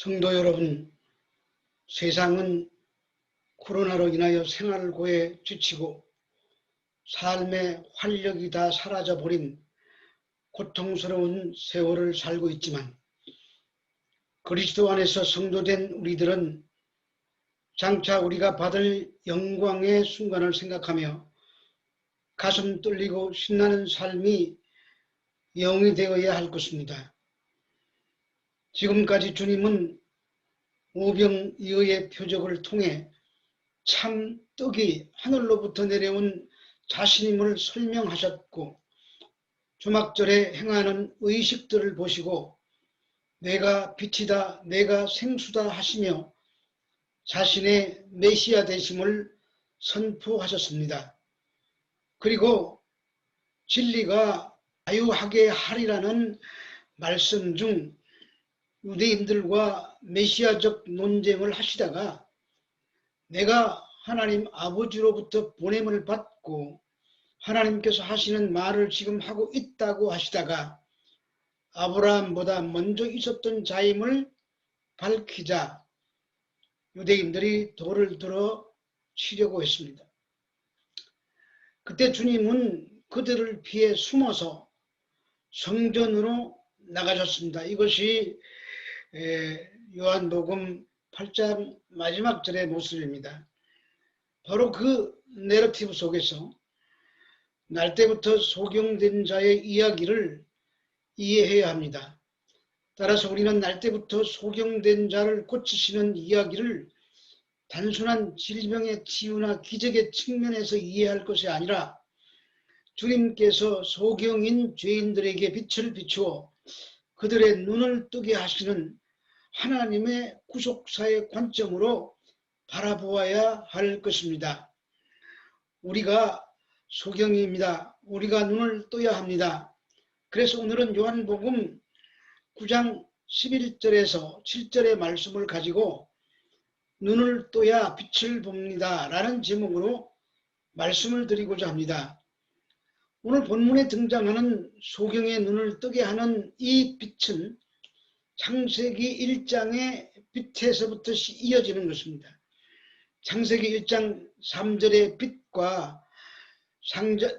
성도 여러분, 세상은 코로나로 인하여 생활고에 지치고 삶의 활력이 다 사라져 버린 고통스러운 세월을 살고 있지만 그리스도 안에서 성도된 우리들은 장차 우리가 받을 영광의 순간을 생각하며 가슴 뚫리고 신나는 삶이 영이 되어야 할 것입니다. 지금까지 주님은 오병이어의 표적을 통해 참 떡이 하늘로부터 내려온 자신임을 설명하셨고 주막절에 행하는 의식들을 보시고 내가 빛이다 내가 생수다 하시며 자신의 메시아 되심을 선포하셨습니다. 그리고 진리가 자유하게 하리라는 말씀 중 유대인들과 메시아적 논쟁을 하시다가 내가 하나님 아버지로부터 보냄을 받고 하나님께서 하시는 말을 지금 하고 있다고 하시다가 아브라함보다 먼저 있었던 자임을 밝히자 유대인들이 돌을 들어 치려고 했습니다. 그때 주님은 그들을 피해 숨어서 성전으로 나가셨습니다. 이것이 요한복음 8장 마지막 절의 모습입니다. 바로 그 내러티브 속에서 날 때부터 소경된 자의 이야기를 이해해야 합니다. 따라서 우리는 날 때부터 소경된 자를 고치시는 이야기를 단순한 질병의 치유나 기적의 측면에서 이해할 것이 아니라 주님께서 소경인 죄인들에게 빛을 비추어 그들의 눈을 뜨게 하시는 하나님의 구속사의 관점으로 바라보아야 할 것입니다. 우리가 소경입니다. 우리가 눈을 떠야 합니다. 그래서 오늘은 요한복음 9장 11절에서 7절의 말씀을 가지고 눈을 떠야 빛을 봅니다. 라는 제목으로 말씀을 드리고자 합니다. 오늘 본문에 등장하는 소경의 눈을 뜨게 하는 이 빛은 창세기 1장의 빛에서부터 이어지는 것입니다. 창세기 1장 3절의 빛과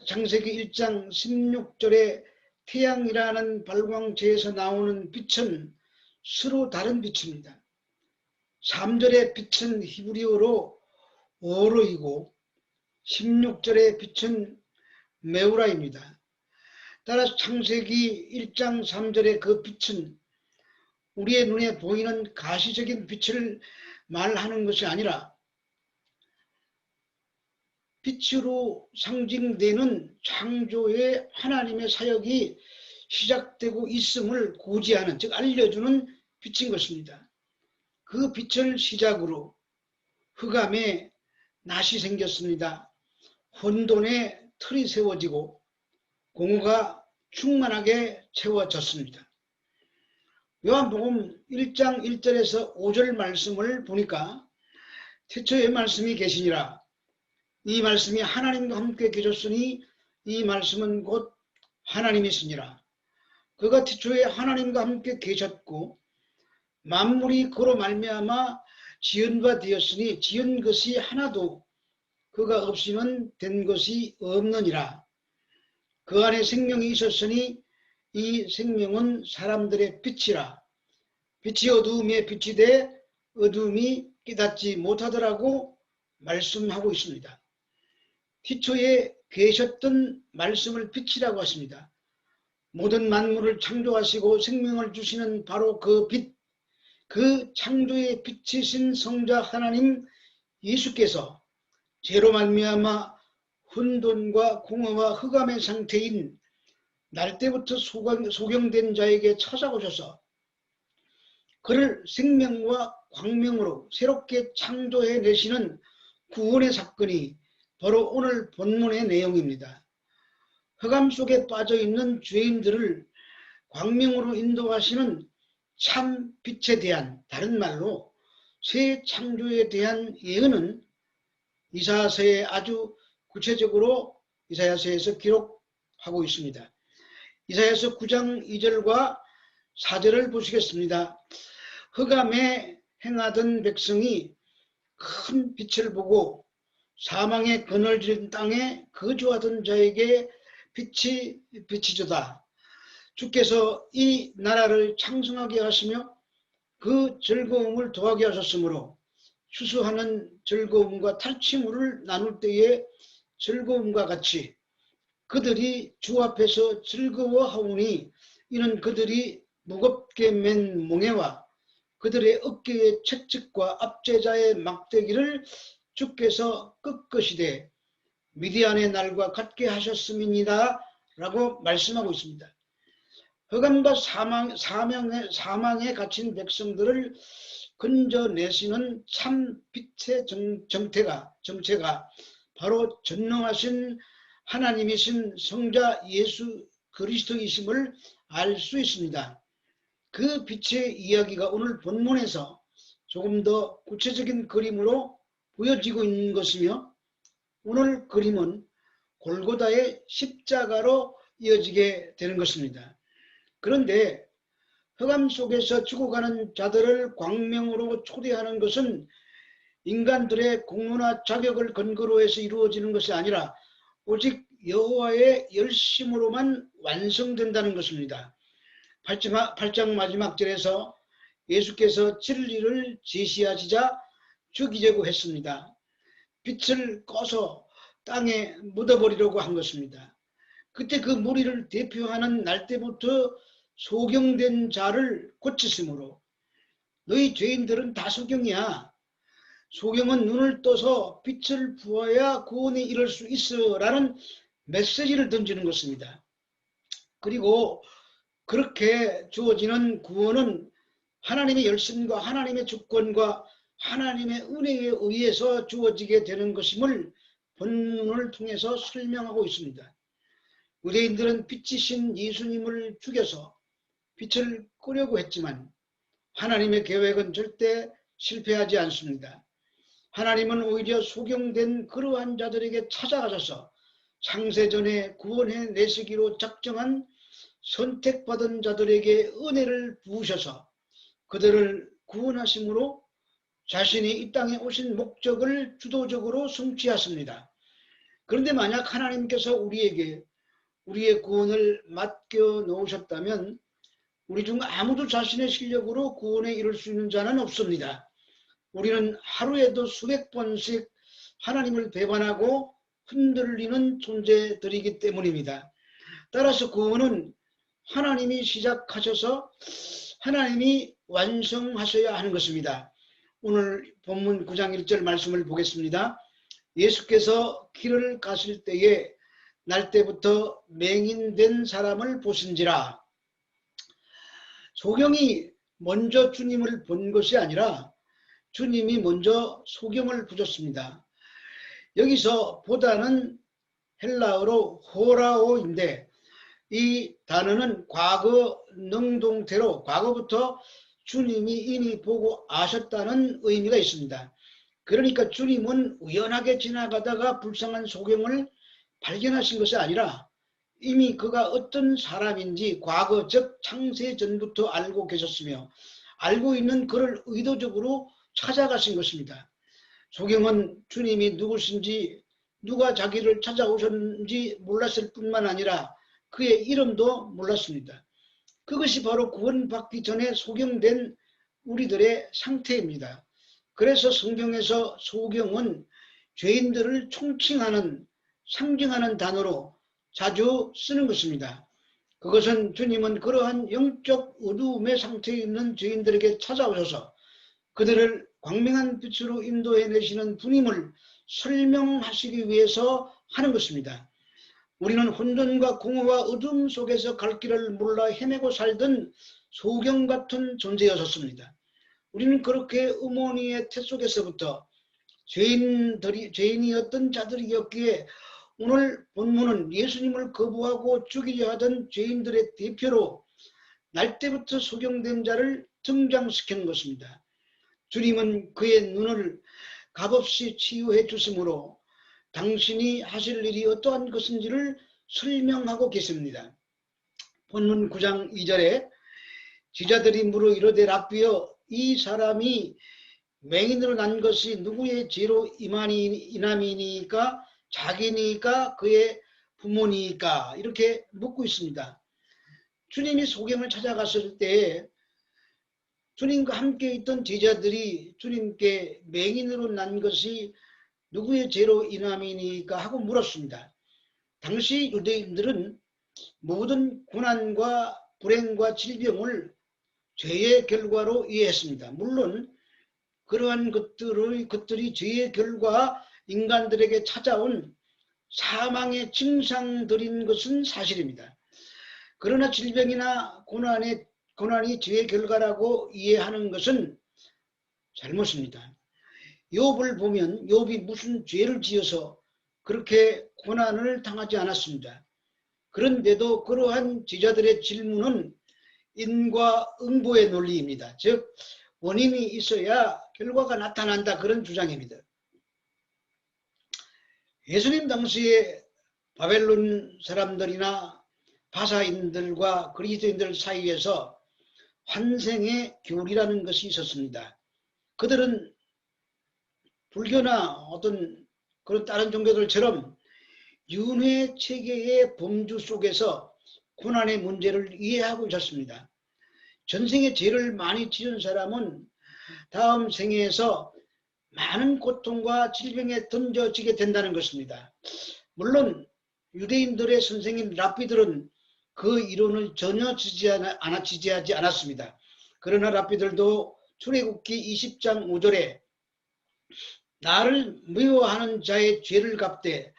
창세기 1장 16절의 태양이라는 발광체에서 나오는 빛은 서로 다른 빛입니다. 3절의 빛은 히브리어로 오로이고 16절의 빛은 메우라입니다. 따라서 창세기 1장 3절의 그 빛은 우리의 눈에 보이는 가시적인 빛을 말하는 것이 아니라 빛으로 상징되는 창조의 하나님의 사역이 시작되고 있음을 고지하는 즉 알려주는 빛인 것입니다. 그 빛을 시작으로 흑암에 낫이 생겼습니다. 혼돈의 틀이 세워지고 공허가 충만하게 채워졌습니다. 요한복음 1장 1절에서 5절 말씀을 보니까 태초의 말씀이 계시니라 이 말씀이 하나님과 함께 계셨으니 이 말씀은 곧 하나님이시니라 그가 태초에 하나님과 함께 계셨고 만물이 그로 말미암아 지은 바 되었으니 지은 것이 하나도 그가 없이는 된 것이 없느니라 그 안에 생명이 있었으니 이 생명은 사람들의 빛이라 빛이 어두움에 빛이 돼 어두움이 깨닫지 못하더라고 말씀하고 있습니다. 기초에 계셨던 말씀을 빛이라고 하십니다. 모든 만물을 창조하시고 생명을 주시는 바로 그 빛, 그 창조의 빛이신 성자 하나님 예수께서 죄로 말미암아 혼돈과 공허와 흑암의 상태인 날 때부터 소경, 된 자에게 찾아오셔서 그를 생명과 광명으로 새롭게 창조해 내시는 구원의 사건이 바로 오늘 본문의 내용입니다. 흑암 속에 빠져 있는 죄인들을 광명으로 인도하시는 참 빛에 대한 다른 말로 새 창조에 대한 예언은 이사야서에 아주 구체적으로 이사야서에서 기록하고 있습니다. 이사야서 9장 2절과 4절을 보시겠습니다. 흑암에 행하던 백성이 큰 빛을 보고 사망의 그늘진 땅에 거주하던 자에게 빛이 비치도다. 주께서 이 나라를 창성하게 하시며 그 즐거움을 더하게 하셨으므로 추수하는 즐거움과 탈취물을 나눌 때의 즐거움과 같이 그들이 주 앞에서 즐거워하오니 이는 그들이 무겁게 맨 몽해와 그들의 어깨의 채찍과 압제자의 막대기를 주께서 끄끄시되 미디안의 날과 같게 하셨음이니라 라고 말씀하고 있습니다. 흑암과 사망, 사망에, 사망에 갇힌 백성들을 건져내시는 참 빛의 정, 정태가, 정체가 바로 전능하신 하나님이신 성자 예수 그리스도이심을 알 수 있습니다. 그 빛의 이야기가 오늘 본문에서 조금 더 구체적인 그림으로 보여지고 있는 것이며 오늘 그림은 골고다의 십자가로 이어지게 되는 것입니다. 그런데 흑암 속에서 죽어가는 자들을 광명으로 초대하는 것은 인간들의 공로나 자격을 근거로 해서 이루어지는 것이 아니라 오직 여호와의 열심으로만 완성된다는 것입니다. 8장, 8장 마지막 절에서 예수께서 진리를 제시하시자 죽이려고 했습니다. 빛을 꺼서 땅에 묻어버리려고 한 것입니다. 그때 그 무리를 대표하는 날 때부터 소경된 자를 고치심으로 너희 죄인들은 다 소경이야. 소경은 눈을 떠서 빛을 부어야 구원에 이를 수 있어 라는 메시지를 던지는 것입니다. 그리고 그렇게 주어지는 구원은 하나님의 열심과 하나님의 주권과 하나님의 은혜에 의해서 주어지게 되는 것임을 본문을 통해서 설명하고 있습니다. 유대인들은 빛이신 예수님을 죽여서 빛을 끄려고 했지만 하나님의 계획은 절대 실패하지 않습니다. 하나님은 오히려 소경된 그러한 자들에게 찾아가셔서 창세전에 구원해 내시기로 작정한 선택받은 자들에게 은혜를 부으셔서 그들을 구원하심으로 자신이 이 땅에 오신 목적을 주도적으로 성취하십니다. 그런데 만약 하나님께서 우리에게 우리의 구원을 맡겨 놓으셨다면 우리 중 아무도 자신의 실력으로 구원에 이를 수 있는 자는 없습니다. 우리는 하루에도 수백 번씩 하나님을 배반하고 흔들리는 존재들이기 때문입니다. 따라서 구원은 하나님이 시작하셔서 하나님이 완성하셔야 하는 것입니다. 오늘 본문 9장 1절 말씀을 보겠습니다. 예수께서 길을 가실 때에 날 때부터 맹인된 사람을 보신지라 소경이 먼저 주님을 본 것이 아니라 주님이 먼저 소경을 부셨습니다. 여기서 보다는 헬라어로 호라오인데 이 단어는 과거 능동태로 과거부터 주님이 이미 보고 아셨다는 의미가 있습니다. 그러니까 주님은 우연하게 지나가다가 불쌍한 소경을 발견하신 것이 아니라 이미 그가 어떤 사람인지 과거 즉 창세 전부터 알고 계셨으며 알고 있는 그를 의도적으로 찾아가신 것입니다. 소경은 주님이 누구신지 누가 자기를 찾아오셨는지 몰랐을 뿐만 아니라 그의 이름도 몰랐습니다. 그것이 바로 구원받기 전에 소경된 우리들의 상태입니다. 그래서 성경에서 소경은 죄인들을 총칭하는 상징하는 단어로 자주 쓰는 것입니다. 그것은 주님은 그러한 영적 어두움의 상태에 있는 죄인들에게 찾아오셔서 그들을 광명한 빛으로 인도해 내시는 분임을 설명하시기 위해서 하는 것입니다. 우리는 혼돈과 공허와 어둠 속에서 갈 길을 몰라 헤매고 살던 소경 같은 존재였었습니다. 우리는 그렇게 어머니의 태 속에서부터 죄인들이, 죄인이었던 자들이었기에 오늘 본문은 예수님을 거부하고 죽이려 하던 죄인들의 대표로 날 때부터 소경된 자를 등장시키는 것입니다. 주님은 그의 눈을 값없이 치유해 주심으로 당신이 하실 일이 어떠한 것인지를 설명하고 계십니다. 본문 9장 2절에 지자들이 물어 이르되 랍비여 이 사람이 맹인으로 난 것이 누구의 죄로 이만이 이남이니까 자기니까 그의 부모니까 이렇게 묻고 있습니다. 주님이 소경을 찾아갔을 때 주님과 함께 있던 제자들이 주님께 맹인으로 난 것이 누구의 죄로 인함이니까 하고 물었습니다. 당시 유대인들은 모든 고난과 불행과 질병을 죄의 결과로 이해했습니다. 물론 그러한 것들의 것들이 죄의 결과 인간들에게 찾아온 사망의 증상들인 것은 사실입니다. 그러나 질병이나 고난의 고난이 죄의 결과라고 이해하는 것은 잘못입니다. 욥을 보면 욥이 무슨 죄를 지어서 그렇게 고난을 당하지 않았습니다. 그런데도 그러한 제자들의 질문은 인과 응보의 논리입니다. 즉 원인이 있어야 결과가 나타난다 그런 주장입니다. 예수님 당시에 바벨론 사람들이나 바사인들과 그리스도인들 사이에서 환생의 교리라는 것이 있었습니다. 그들은 불교나 어떤 그런 다른 종교들처럼 윤회 체계의 범주 속에서 고난의 문제를 이해하고 있었습니다. 전생에 죄를 많이 지은 사람은 다음 생에서 많은 고통과 질병에 던져지게 된다는 것입니다. 물론 유대인들의 선생님 랍비들은 그 이론을 전혀 지지하지, 지지하지 않았습니다. 그러나 랍비들도 출애굽기 20장 5절에 나를 미워하는 자의 죄를 갚되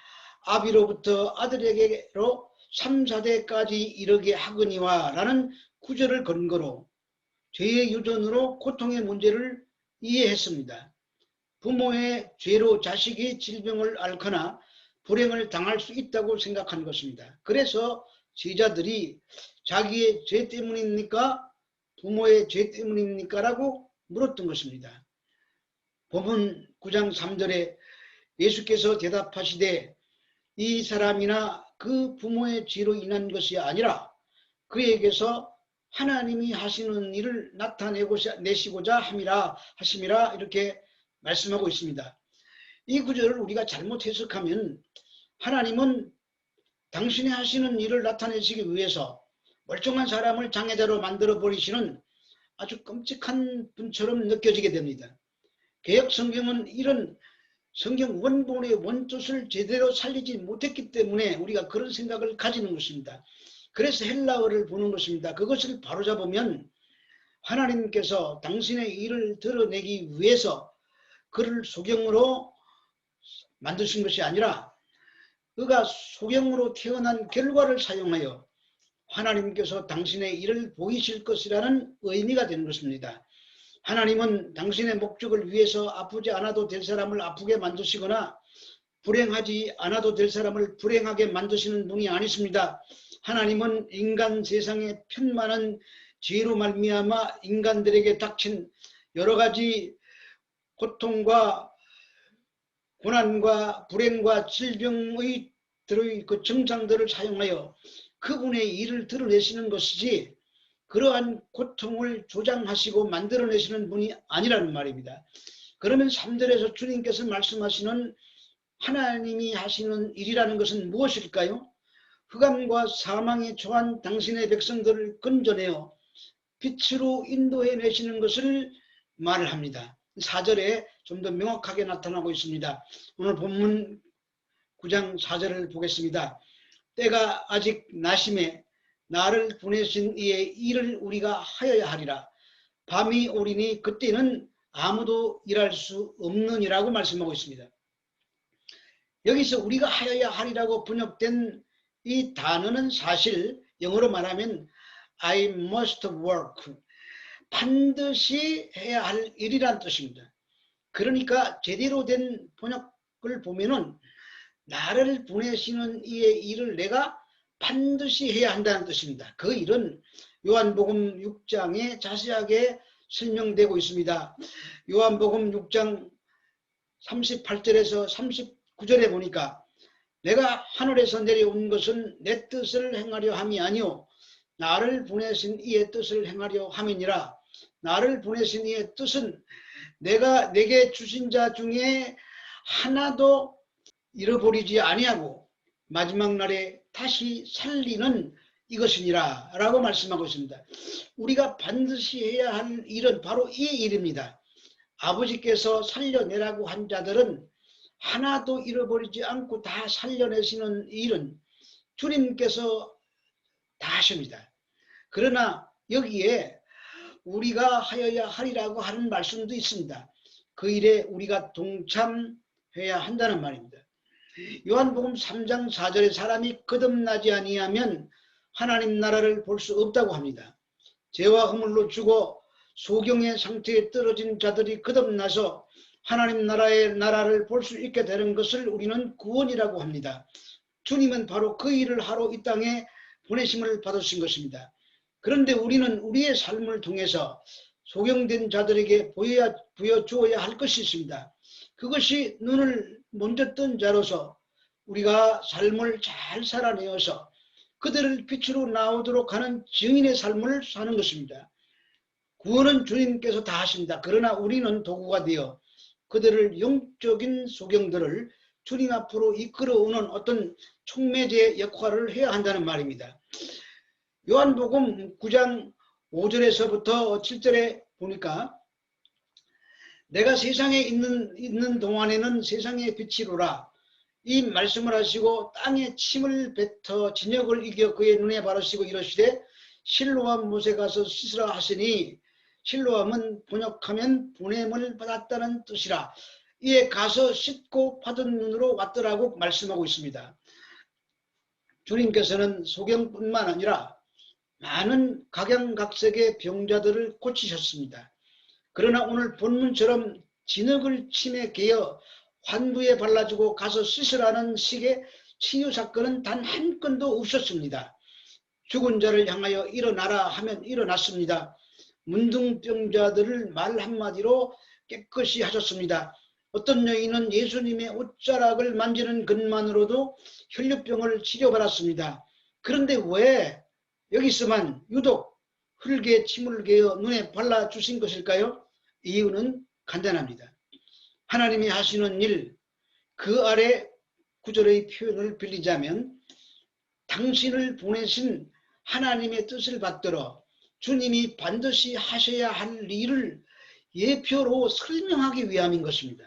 아비로부터 아들에게로 3, 4대까지 이르게 하거니와 라는 구절을 근거로 죄의 유전으로 고통의 문제를 이해했습니다. 부모의 죄로 자식이 질병을 앓거나 불행을 당할 수 있다고 생각한 것입니다. 그래서 제자들이 자기의 죄 때문입니까? 부모의 죄 때문입니까? 라고 물었던 것입니다. 본문 9장 3절에 예수께서 대답하시되 이 사람이나 그 부모의 죄로 인한 것이 아니라 그에게서 하나님이 하시는 일을 나타내고자 내시고자 함이라 하심이라 이렇게 말씀하고 있습니다. 이 구절을 우리가 잘못 해석하면 하나님은 당신이 하시는 일을 나타내시기 위해서 멀쩡한 사람을 장애자로 만들어 버리시는 아주 끔찍한 분처럼 느껴지게 됩니다. 개혁 성경은 이런 성경 원본의 원뜻을 제대로 살리지 못했기 때문에 우리가 그런 생각을 가지는 것입니다. 그래서 헬라어를 보는 것입니다. 그것을 바로잡으면 하나님께서 당신의 일을 드러내기 위해서 그를 소경으로 만드신 것이 아니라 그가 소경으로 태어난 결과를 사용하여 하나님께서 당신의 일을 보이실 것이라는 의미가 되는 것입니다. 하나님은 당신의 목적을 위해서 아프지 않아도 될 사람을 아프게 만드시거나 불행하지 않아도 될 사람을 불행하게 만드시는 분이 아니십니다. 하나님은 인간 세상에 편만한 죄로 말미암아 인간들에게 닥친 여러 가지 고통과 고난과 불행과 질병의 들의 그 증상들을 사용하여 그분의 일을 드러내시는 것이지 그러한 고통을 조장하시고 만들어내시는 분이 아니라는 말입니다. 그러면 3절에서 주님께서 말씀하시는 하나님이 하시는 일이라는 것은 무엇일까요? 흑암과 사망에 처한 당신의 백성들을 건져내어 빛으로 인도해 내시는 것을 말을 합니다. 4절에 좀 더 명확하게 나타나고 있습니다. 오늘 본문 9장 4절을 보겠습니다. 때가 아직 나심에 나를 보내신 이의 일을 우리가 하여야 하리라. 밤이 오리니 그때는 아무도 일할 수 없느니라고 말씀하고 있습니다. 여기서 우리가 하여야 하리라고 번역된 이 단어는 사실 영어로 말하면 I must work. 반드시 해야 할 일이란 뜻입니다. 그러니까 제대로 된 번역을 보면은 나를 보내시는 이의 일을 내가 반드시 해야 한다는 뜻입니다. 그 일은 요한복음 6장에 자세하게 설명되고 있습니다. 요한복음 6장 38절에서 39절에 보니까 내가 하늘에서 내려온 것은 내 뜻을 행하려 함이 아니요 나를 보내신 이의 뜻을 행하려 함이니라 나를 보내신 이의 뜻은 내가 내게 주신 자 중에 하나도 잃어버리지 아니하고 마지막 날에 다시 살리는 이것이니라 라고 말씀하고 있습니다. 우리가 반드시 해야 할 일은 바로 이 일입니다. 아버지께서 살려내라고 한 자들은 하나도 잃어버리지 않고 다 살려내시는 일은 주님께서 다 하십니다. 그러나 여기에 우리가 하여야 하리라고 하는 말씀도 있습니다. 그 일에 우리가 동참해야 한다는 말입니다. 요한복음 3장 4절에 사람이 거듭나지 아니하면 하나님 나라를 볼 수 없다고 합니다. 죄와 허물로 죽어 소경의 상태에 떨어진 자들이 거듭나서 하나님 나라의 나라를 볼 수 있게 되는 것을 우리는 구원이라고 합니다. 주님은 바로 그 일을 하러 이 땅에 보내심을 받으신 것입니다. 그런데 우리는 우리의 삶을 통해서 소경된 자들에게 보여, 보여주어야 할 것이 있습니다. 그것이 눈을 먼저 뜬 자로서 우리가 삶을 잘 살아내어서 그들을 빛으로 나오도록 하는 증인의 삶을 사는 것입니다. 구원은 주님께서 다 하십니다. 그러나 우리는 도구가 되어 그들을 영적인 소경들을 주님 앞으로 이끌어오는 어떤 촉매제 역할을 해야 한다는 말입니다. 요한복음 9장 5절에서부터 7절에 보니까 내가 세상에 있는, 있는 동안에는 세상의 빛이로라. 이 말씀을 하시고 땅에 침을 뱉어 진역을 이겨 그의 눈에 바르시고 이러시되 실로암 못에 가서 씻으라 하시니 실로암은 번역하면 보냄을 받았다는 뜻이라 이에 가서 씻고 받은 눈으로 왔더라고 말씀하고 있습니다. 주님께서는 소경뿐만 아니라 많은 각양각색의 병자들을 고치셨습니다. 그러나 오늘 본문처럼 진흙을 침에 개어 환부에 발라주고 가서 씻으라는 식의 치유 사건은 단 한 건도 없었습니다. 죽은 자를 향하여 일어나라 하면 일어났습니다. 문둥병자들을 말 한마디로 깨끗이 하셨습니다. 어떤 여인은 예수님의 옷자락을 만지는 것만으로도 혈류병을 치료받았습니다. 그런데 왜 여기서만 유독 흙에 침을 개어 눈에 발라주신 것일까요? 이유는 간단합니다. 하나님이 하시는 일, 그 아래 구절의 표현을 빌리자면 당신을 보내신 하나님의 뜻을 받들어 주님이 반드시 하셔야 할 일을 예표로 설명하기 위함인 것입니다.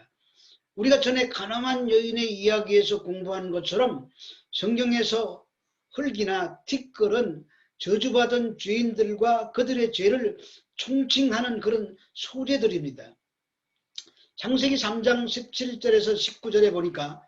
우리가 전에 가나만 여인의 이야기에서 공부한 것처럼 성경에서 흙이나 티끌은 저주받은 죄인들과 그들의 죄를 총칭하는 그런 소재들입니다. 창세기 3장 17절에서 19절에 보니까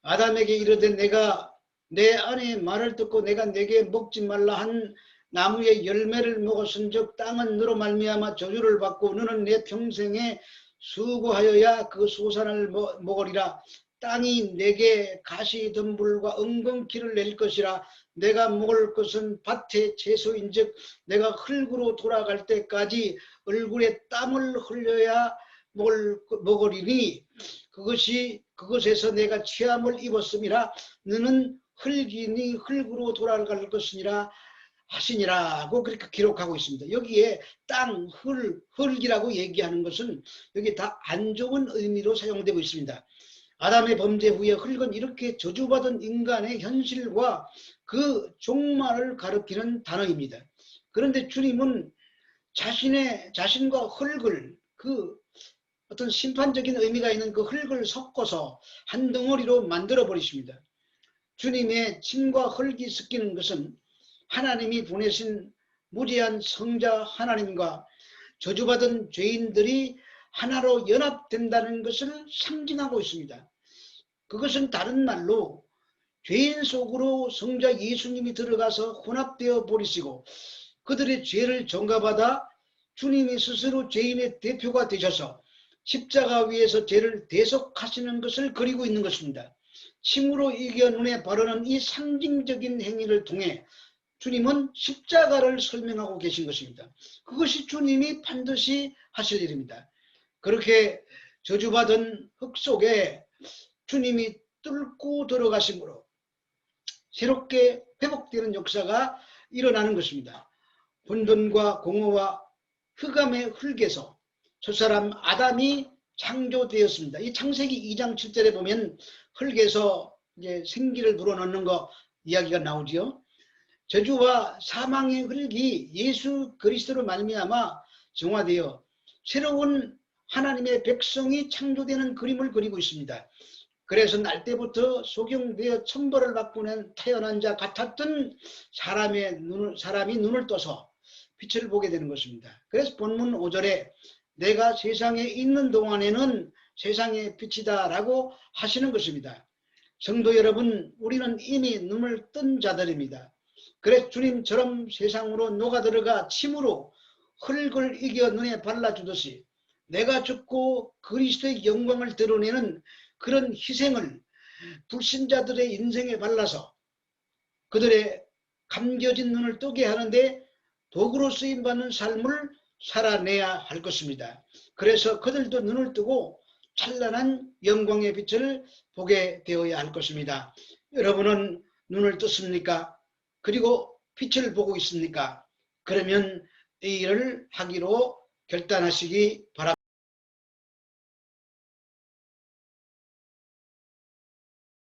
아담에게 이르되 내가 내 아내의 말을 듣고 내가 내게 먹지 말라 한 나무의 열매를 먹었은 즉 땅은 너로 말미암아 저주를 받고 너는 내 평생에 수고하여야 그 소산을 먹으리라 땅이 내게 가시 덤불과 은근키를 낼 것이라 내가 먹을 것은 밭의 채소인즉 내가 흙으로 돌아갈 때까지 얼굴에 땀을 흘려야 먹을, 먹으리니 그것이 그것에서 내가 취함을 입었음이라 너는 흙이니 흙으로 돌아갈 것이니라 하시니라고 그렇게 기록하고 있습니다. 여기에 땅, 흙, 흙이라고 얘기하는 것은 여기 다 안 좋은 의미로 사용되고 있습니다. 아담의 범죄 후에 흙은 이렇게 저주받은 인간의 현실과 그 종말을 가리키는 단어입니다. 그런데 주님은 자신의 자신과 흙을 그 어떤 심판적인 의미가 있는 그 흙을 섞어서 한 덩어리로 만들어 버리십니다. 주님의 침과 흙이 섞이는 것은 하나님이 보내신 무지한 성자 하나님과 저주받은 죄인들이 하나로 연합된다는 것을 상징하고 있습니다. 그것은 다른 말로 죄인 속으로 성자 예수님이 들어가서 혼합되어 버리시고 그들의 죄를 전가받아 주님이 스스로 죄인의 대표가 되셔서 십자가 위에서 죄를 대속하시는 것을 그리고 있는 것입니다. 침으로 이겨 눈에 바르는 이 상징적인 행위를 통해 주님은 십자가를 설명하고 계신 것입니다. 그것이 주님이 반드시 하실 일입니다. 그렇게 저주받은 흙 속에 주님이 뚫고 들어가심으로 새롭게 회복되는 역사가 일어나는 것입니다. 혼돈과 공허와 흑암의 흙에서 저 사람 아담이 창조되었습니다. 이 창세기 2장 7절에 보면 흙에서 이제 생기를 불어넣는 거 이야기가 나오지요. 저주와 사망의 흙이 예수 그리스도로 말미암아 정화되어 새로운 하나님의 백성이 창조되는 그림을 그리고 있습니다. 그래서 날 때부터 소경되어 천벌을 받고 난 태어난 자 같았던 사람의 눈을, 사람이 눈을 떠서 빛을 보게 되는 것입니다. 그래서 본문 5절에 내가 세상에 있는 동안에는 세상의 빛이다 라고 하시는 것입니다. 성도 여러분, 우리는 이미 눈을 뜬 자들입니다. 그래서 주님처럼 세상으로 녹아들어가 침으로 흙을 이겨 눈에 발라주듯이 내가 죽고 그리스도의 영광을 드러내는 그런 희생을 불신자들의 인생에 발라서 그들의 감겨진 눈을 뜨게 하는데 도구로 쓰임받는 삶을 살아내야 할 것입니다. 그래서 그들도 눈을 뜨고 찬란한 영광의 빛을 보게 되어야 할 것입니다. 여러분은 눈을 떴습니까? 그리고 빛을 보고 있습니까? 그러면 이 일을 하기로 결단하시기 바랍니다.